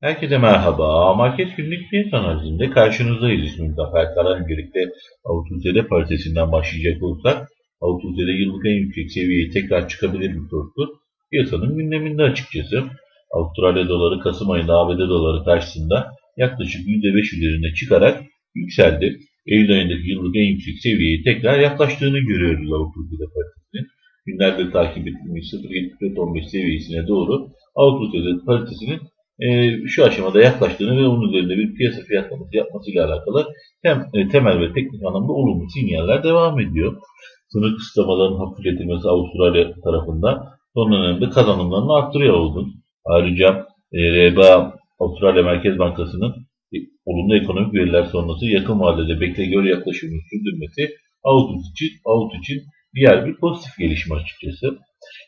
Herkese merhaba. Market günlük fiyat analizinde karşınızdayız. İsmim Zafer Karan. Öncelikle Avusturya'da paritesinden başlayacak olursak Avusturya'da yıllık en yüksek seviyeye tekrar çıkabilir mi sorusu piyasanın gündeminde açıkçası. Avustralya doları Kasım ayında ABD doları karşısında yaklaşık %5 üzerinde çıkarak yükseldi. Eylül ayındaki yıllık en yüksek seviyeye tekrar yaklaştığını görüyoruz Avusturya'da paritesinin. Günlerdir takip ettiğimiz 0.7415 seviyesine doğru Avusturya'da paritesinin e, şu aşamada yaklaştığını ve onun üzerinde bir piyasa fiyatlaması yapmasıyla alakalı tem, e, temel ve teknik anlamda olumlu sinyaller devam ediyor. Sınır kısıtlamalarının hafifletilmesi Avustralya tarafından son dönemde kazanımlarını arttırıyor oldu. Ayrıca e, RBA Avustralya Merkez Bankası'nın e, olumlu ekonomik veriler sonrası yakın vadede bekle gör yaklaşımını sürdürmesi Avut için, Avut için diğer bir pozitif gelişme açıkçası.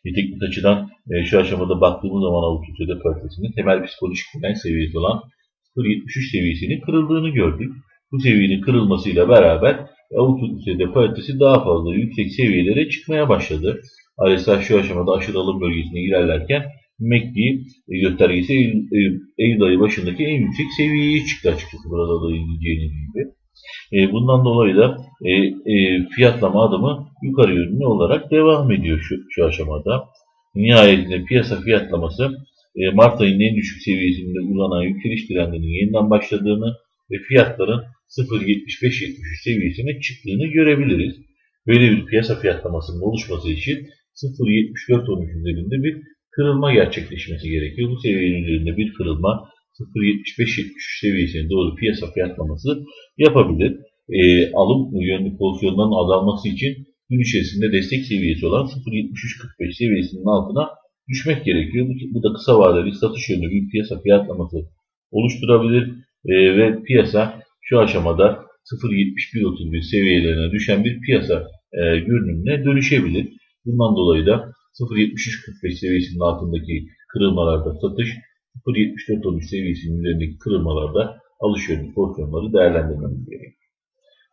Teknik açıdan e, şu aşamada baktığımız zaman Avusturya'da paritesinin temel psikolojik direnç seviyesi olan 0.73 seviyesinin kırıldığını gördük. Bu seviyenin kırılmasıyla beraber Avusturya'da paritesi daha fazla yüksek seviyelere çıkmaya başladı. RSI şu aşamada aşırı alım bölgesine ilerlerken MACD göstergesi Eylül, Eylül, Eylül ayı başındaki en yüksek seviyeye çıktı açıkçası burada da izleyeceğiniz gibi. E, bundan dolayı da e, e, fiyatlama adımı yukarı yönlü olarak devam ediyor şu, şu aşamada. Nihayetinde piyasa fiyatlaması Mart ayının en düşük seviyesinde uzanan yükseliş trendinin yeniden başladığını ve fiyatların 0.75-73 seviyesine çıktığını görebiliriz. Böyle bir piyasa fiyatlamasının oluşması için 0.74-13 üzerinde bir kırılma gerçekleşmesi gerekiyor. Bu seviyenin üzerinde bir kırılma 0.75-73 seviyesine doğru piyasa fiyatlaması yapabilir. E, alım yönlü pozisyonların azalması için gün içerisinde destek seviyesi olan 0.73-45 seviyesinin altına düşmek gerekiyor. Bu, da kısa vadeli satış yönlü bir piyasa fiyatlaması oluşturabilir e, ve piyasa şu aşamada 0.71-31 seviyelerine düşen bir piyasa e, görünümüne dönüşebilir. Bundan dolayı da 0.73-45 seviyesinin altındaki kırılmalarda satış, 0.74-13 seviyesinin üzerindeki kırılmalarda alış yönlü pozisyonları değerlendirmemiz gerekiyor.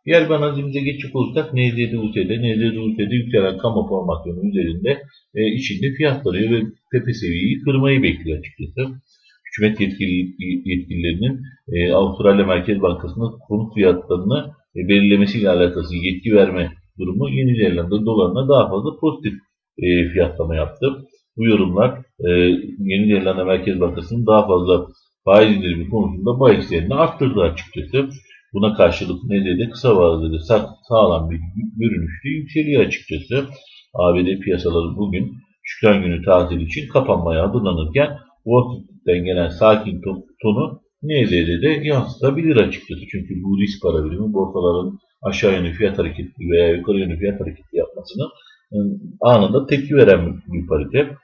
Diğer bir analizimize geçecek olursak NZD-UT'de, NZD-UT'de yükselen kamu formasyonu üzerinde e, içinde fiyatları ve tepe seviyeyi kırmayı bekliyor açıkçası. Hükümet yetkili, yetkililerinin e, Avustralya Merkez Bankası'nın konut fiyatlarını e, belirlemesiyle alakası yetki verme durumu Yeni Zelanda dolarına daha fazla pozitif e, fiyatlama yaptı. Bu yorumlar e, Yeni Zelanda Merkez Bankası'nın daha fazla faiz indirimi konusunda bahislerini arttırdı açıkçası. Buna karşılık NZ'de kısa vadede sağlam bir görünüşlü yükseliyor açıkçası. ABD piyasaları bugün Şükran günü tatil için kapanmaya hazırlanırken Wall Street'ten gelen sakin tonu NZ'de de yansıtabilir açıkçası. Çünkü bu risk para birimi borsaların aşağı yönlü fiyat hareketi veya yukarı yönlü fiyat hareketi yapmasını anında tepki veren bir parite.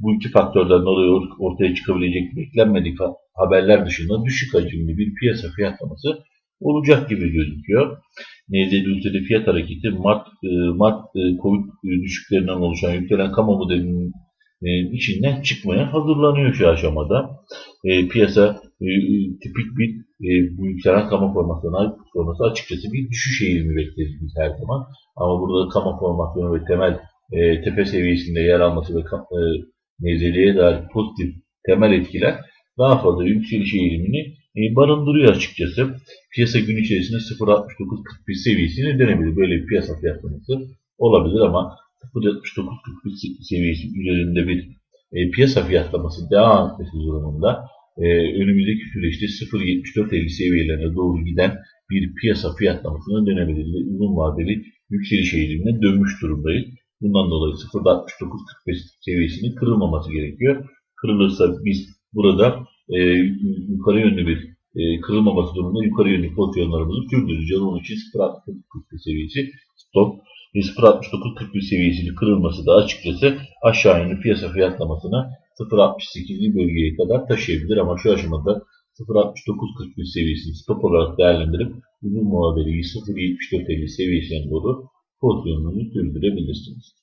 Bu iki faktörden dolayı ortaya çıkabilecek beklenmedik haberler dışında düşük hacimli bir piyasa fiyatlaması olacak gibi gözüküyor. NZD ülkede fiyat hareketi Mart, Mart Covid düşüklerinden oluşan yükselen kamu modelinin içinden çıkmaya hazırlanıyor şu aşamada. Piyasa tipik bir bu yükselen kamu formasyonu sonrası açıkçası bir düşüş eğilimi bekleriz biz her zaman. Ama burada kamu formasyonu ve temel tepe seviyesinde yer alması ve NZD'ye dair pozitif temel etkiler daha fazla yükseliş eğilimini barındırıyor açıkçası. Piyasa gün içerisinde 0.69.41 seviyesini denebilir. Böyle bir piyasa fiyatlaması olabilir ama 0.69.41 seviyesi üzerinde bir e, piyasa fiyatlaması devam etmesi durumunda e, önümüzdeki süreçte 0.74.50 seviyelerine doğru giden bir piyasa fiyatlamasını denebilir. Uzun vadeli yükseliş eğilimine dönmüş durumdayız. Bundan dolayı 0.69.45 seviyesinin kırılmaması gerekiyor. Kırılırsa biz burada e, yukarı yönlü bir e, kırılmaması durumunda yukarı yönlü pozisyonlarımızı sürdüreceğiz. Onun için 0.69.41 seviyesi stop. 0.69.41 seviyesinin kırılması da açıkçası aşağı yönlü piyasa fiyatlamasına 0.68'li bölgeye kadar taşıyabilir ama şu aşamada 0.69.41 seviyesini stop olarak değerlendirip uzun vadeli 0.74.50 seviyesine doğru pozisyonunuzu sürdürebilirsiniz.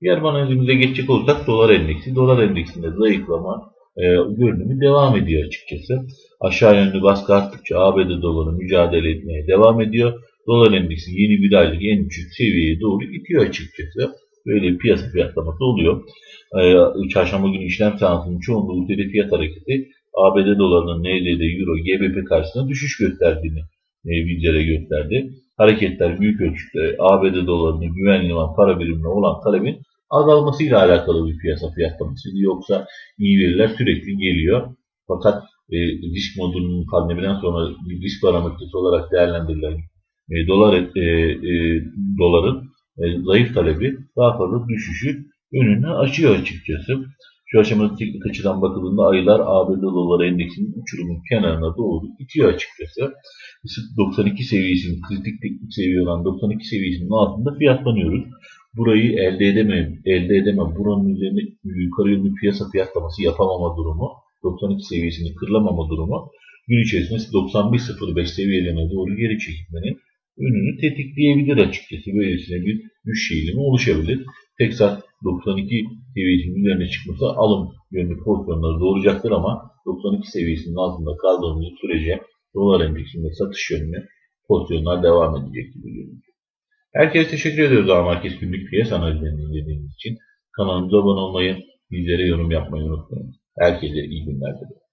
Diğer analizimize geçecek olursak dolar endeksi. Dolar endeksinde zayıflama e, görünümü devam ediyor açıkçası. Aşağı yönlü baskı arttıkça ABD doları mücadele etmeye devam ediyor. Dolar endeksi yeni bir aylık en düşük seviyeye doğru gidiyor açıkçası. böyle piyasa fiyatlaması oluyor. Ee, çarşamba günü işlem saatinin çoğunluğu ülkede fiyat hareketi ABD dolarının NZD, Euro, GBP karşısında düşüş gösterdiğini e, bizlere gösterdi. Hareketler büyük ölçüde ABD dolarının güvenli olan para birimine olan talebin azalmasıyla alakalı bir piyasa fiyatlamasıydı. Yoksa iyi veriler sürekli geliyor. Fakat e, risk modunun pandemiden sonra risk parametresi olarak değerlendirilen e, dolar e, e, doların e, zayıf talebi daha fazla düşüşü önünü açıyor açıkçası. Şu aşamada teknik açıdan bakıldığında aylar ABD doları endeksinin uçurumun kenarına doğru itiyor açıkçası. 92 seviyesinin kritik teknik seviye olan 92 seviyesinin altında fiyatlanıyoruz. Burayı elde edemem, elde edemem. Buranın üzerine yukarı yönlü piyasa fiyatlaması yapamama durumu, 92 seviyesini kırılamama durumu gün içerisinde 91.05 seviyelerine doğru geri çekilmenin önünü tetikleyebilir açıkçası. Böylesine bir güç eğilimi oluşabilir. Tekrar 92 seviyesinin üzerine çıkması alım yönlü pozisyonları doğuracaktır ama 92 seviyesinin altında kaldığımız sürece dolar endeksinde satış yönlü pozisyonlar devam edecek gibi görünüyor. Herkese teşekkür ediyoruz A Merkez Günlük Piyasa analizlerini izlediğiniz için. Kanalımıza abone olmayı, bizlere yorum yapmayı unutmayın. Herkese iyi günler dilerim.